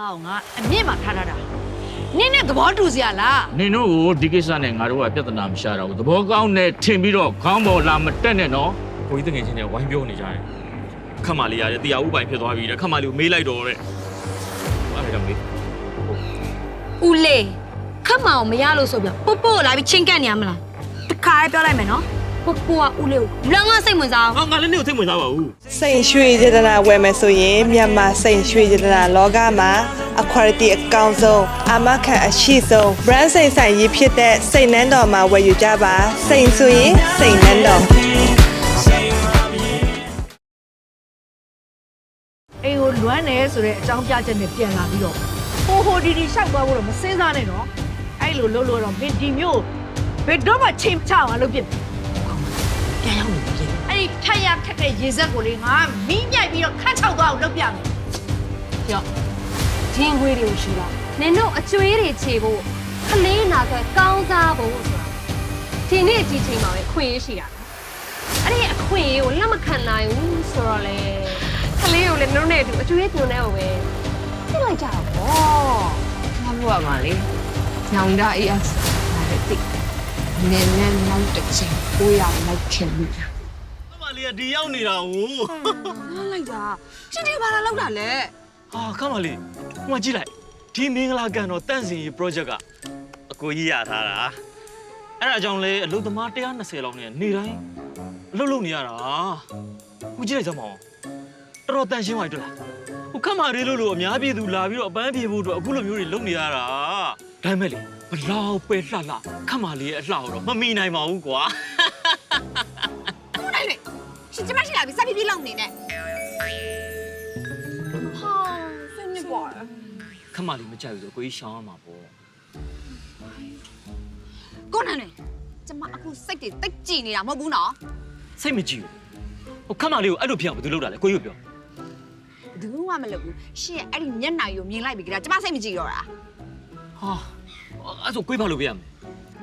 တောင်းငါအမြင့်မှာထားထားတာနင်းနဲ့သဘောတူစရာလားနင်တို့ကိုဒီကိစ္စနဲ့ငါတို့ကပြဿနာမရှာတော့ဘူးသဘောကောင်းနဲ့ထင်ပြီးတော့ခေါင်းပေါ်လာမတက်နဲ့နော်ကိုကြီးတငယ်ချင်းတွေဝိုင်းပြောနေကြတယ်ခတ်မလေးရတယ်တရားဥပိုင်ဖြစ်သွားပြီတဲ့ခတ်မလေးကိုမေးလိုက်တော့တဲ့ဘာလဲတော့မေးဦးလေးခတ်မအောင်မရလို့ဆိုပြပုတ်ပုတ်လာပြီးချင်းကပ်နေရမလားတခါလေးပြောလိုက်မယ်နော် ပုတ်ပုတ်ကဦးလေးကိုလောင်းဝစိတ်ဝင်စားအောင်ငါငါလည်းနေကိုသိမ့်ဝင်သားပါဘူးစိန်ရွှေစေတနာဝယ်မယ်ဆိုရင်မြန်မာစိန်ရွှေစေတနာလောကမှာ quality အကောင်းဆုံးအမခံအရှိဆုံး brand စိန်ဆိုင်ရည်ဖြစ်တဲ့စိန်နန်းတော်မှာဝယ်ယူကြပါစိန်ဆိုရင်စိန်နန်းတော်အိမ်ကိုလွမ်းနေဆိုတဲ့အကြောင်းပြချက်နဲ့ပြန်လာပြီးတော့ဟိုဟိုဒီဒီရှောက်သွားဖို့တော့မစင်းစားနဲ့နော်အဲ့လိုလုပ်လို့တော့မင်းဒီမျိုးဘယ်တော့မှချိန်မချအောင်လုပ်ပြစ် ပြန်ရောက်နေပြီအဲ့ဒီထက်ရထက်တဲ့ရေစက်ကိုလေငါမီးမြိုက်ပြီးတော့ခတ်ချောက်သွားအောင်လုပ်ပြမယ်ကြောက်ဂျင်းခွေးတွေကိုရှိတာနင်တို့အကျွေးတွေခြေဖို့ခလေးနာကကောင်းစားဖို့ဆိုတာဒီနေ့ဒီချိန်မှာပဲခွင့်ရရှိတာအဲ့ဒီအခွင့်အရေးကိုလက်မခံနိုင်ဘူးဆိုတော့လေခလေးကိုလည်းနင်တို့နဲ့အတူအကျွေးပြုံနေအောင်ပဲပြစ်လိုက်ကြတော့ဗောမလို့ရပါလေညောင်တာအေးအစဒါလည်းတိ နည်းနည်းနောက်တစ်ချိန်ကိုရလိုက်ခင်ပြီခတ်မလေးကဒီရောက်နေတာဟိုနားလိုက်တာချင်းတီဘာလာလောက်တာလဲဟာခတ်မလေးဟိုမှာကြည့်လိုက်ဒီမင်္ဂလာကန်တော်တန့်စင်ရေး project ကအကိုကြီးရထားတာအဲ့ဒါကြောင့်လေအလုပ်သမား120လောက်နဲ့နေတိုင်းအလုပ်လုပ်နေရတာဟိုကြည့်လိုက်စမ်းမအောင်တော်တော်တန့်ရှင်းသွားပြီတွေ့လားဟိုခတ်မလေးလို့လို့အများပြည်သူလာပြီးတော့အပန်းပြေဖို့အတွက်အခုလိုမျိုးတွေလုပ်နေရတာဒါပေမဲ့လေ ဘလောက်ပဲလှလှခတ်မလေးရဲ့အလှတော့မမီနိုင်ပါဘူးကွာဟုတ်တယ်လေရှင်ကျမရှိလာပြီစပ်ပြီးပြီးလောက်နေနဲ့ဟာဆင်းနေပါခတ်မလေးမကြိုက်ဘူးဆိုကိုကြီးရှောင်းရမှာပေါ့ကိုနန်းနေကျမအခုစိတ်တွေတိတ်ကြည်နေတာမဟုတ်ဘူးနော်စိတ်မကြည့်ဘူးဟိုခတ်မလေးကိုအဲ့လိုဖြစ်အောင်ဘယ်သူလုပ်တာလဲကိုကြီးကိုပြောဘယ်သူမှမလုပ်ဘူးရှင်ရဲ့အဲ့ဒီမျက်နှာကြီးကိုမြင်လိုက်ပြီကြတာကျမစိတ်မကြည်တော့တာဟာ အဲ့ဆိုကိုကြီးဘာလုပ်ပေးရမလဲ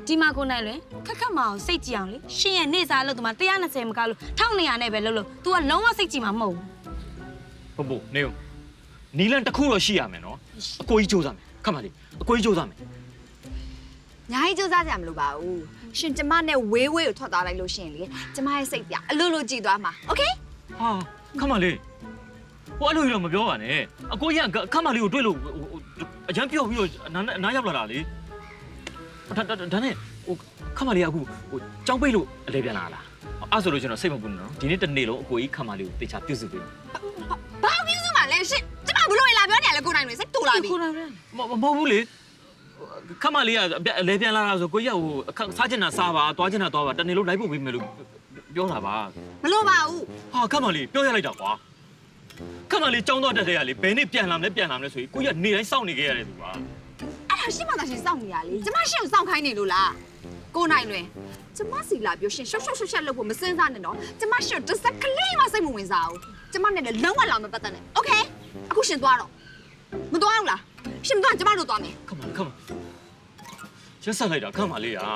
ဒီမှာကိုနိုင်လွင်ခက်ခက်မအောင်စိတ်ကြည်အောင်လေရှင်ရဲ့နေ့စားလို့ဒီမှာ120မကလို့1200နဲ့ပဲလို့လို့ तू ကလုံးဝစိတ်ကြည်မှာမဟုတ်ဘူး ဟုတ်ဘူးနေဦးနီလန်တစ်ခုတော့ရှိရမယ်နော်အကိုကြီးစူးစမ်းမယ်ခတ်မလေးအကိုကြီးစူးစမ်းမယ် ညာကြီးစူးစမ်းကြမလို့ပါဘူးရှင်ကျမနဲ့ဝေးဝေးကိုထွက်သွားလိုက်လို့ရှင်လေကျမရဲ့စိတ်ပြအလိုလိုကြည်သွားမှာโอเค ဟာခတ်မလေးဟိုအဲ့လိုကြီးတော့မပြောပါနဲ့အကိုကြီးကခတ်မလေးကိုတွေ့လို့အရန်ပြော့ပြီးတော့နားနားရောက်လာတာလေ ဒါဒါဒါနဲ့ဟိုခတ်မလေးကအခုဟိုကြောင်းပိတ်လို့အလဲပြန်လာလားအဲ့ဆိုလို့ကျွန်တော်စိတ်မပူနဲ့နော်ဒီနေ့တစ်နေ့လုံးအကိုကြီးခတ်မလေးကိုတေချာပြုစုပေးမယ်ဘာပြုစုမှလဲရှင်ကျမဘလို့လာပြောနေရလဲကိုနိုင်တွေစိတ်တူလာပြီကိုနိုင်လွင်မမဟုတ်ဘူးလေခမလေးကအလဲပြန်လာတာဆိုကိုကြီးကဟိုအခန်းစားချင်တာစားပါသွားချင်တာသွားပါတနေ့လုံးလိုက်ဖို့ပေးမယ်လို့ပြောတာပါမလို့ပါဘူးဟာခမလေးပြောရလိုက်တာကွာခမလေးကြောင်းတော့တက်တဲ့ရလေဘယ်နေ့ပြန်လာမလဲပြန်လာမလဲဆိုရင်ကိုကြီးကနေတိုင်းစောင့်နေခဲ့ရတယ်သူကအဲ့ဒါ ရှင်းမသာရှင်စောင့်နေရလေကျမရှင်းကိုစောင့်ခိုင်းနေလို့လားကိုနိုင်လွင်ကျမစီလာပြောရှင်ရှော့ရှော့ရှော့ရှော့လုပ်ဖို့မစင်စားနဲ့တော့ကျမရှင်းတစ်စက်ကလေးမှစိတ်မဝင်စားဘူးကျမနဲ့လည်းလုံးဝလာမပတ်သက်နဲ့โอเคအခုရှင်သွားတော့မသွားဘူးလားရှင်မသွားကျမတို့သွားမယ် ခမခမရက်ဆက်လိုက်တာခမလေးอ่ะ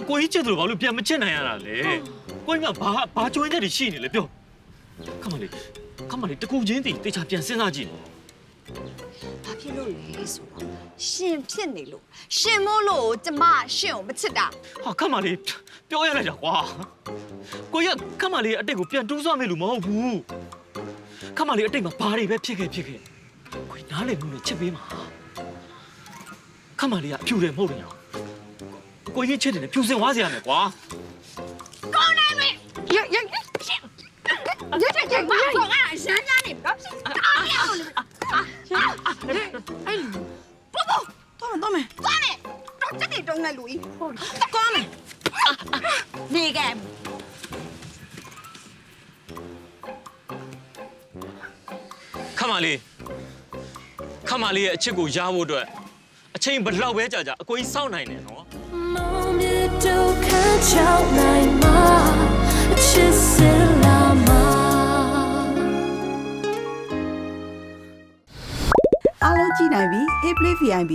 အကိုကြီးချစ်တယ်ဘာလို့ပြန်မချစ်နိုင်ရတာလဲကိုကြီးကဘာဘာကြွေးတဲ့တွေရှိနေလဲပြောခမလေးခမလေးတကူချင်းတည်တေချာပြန်စဉ်းစားကြည့် ဘာဖြစ်လို့လဲဆိုတော့ရှင်ဖြစ်နေလို့ရှင်မို့လို့ကျမရှင်ကိုမချစ်တာဟာခတ်မလေးပြောရလိုက်တာကွာကိုရခတ်မလေးအတိတ်ကိုပြန်တူးဆွမယ်လို့မဟုတ်ဘူးခတ်မလေးအတိတ်မှာဘာတွေပဲဖြစ်ခဲ့ဖြစ်ခဲ့ကိုနားလည်မှုနဲ့ချစ်ပေးမှာခတ်မလေးကအဖြူတယ်မဟုတ်တယ်နော်ကိုကြီးချစ်တယ်နဲ့ဖြူစင်သွားစေရမယ်ကွာကိုနိုင်လွင်ရရရှင်ရရရမကောငါရမ်းရနေတော့ရှင်ကောင်းရအောင်လေ နဲ့လူကြီးဟုတ်ကောင်းမယ်နေကဲ ခတ်မလေးခတ်မလေးရဲ့အချစ်ကိုရားဖို့အတွက်အချိန်ဘယ်လောက်ပဲကြာကြာအကိုကြီးစောင့်နိုင်တယ်နော် 梦里都看潮来吗？其实了吗？ အားလုံးကြည့်နိုင်ပြီ Hey Play VIP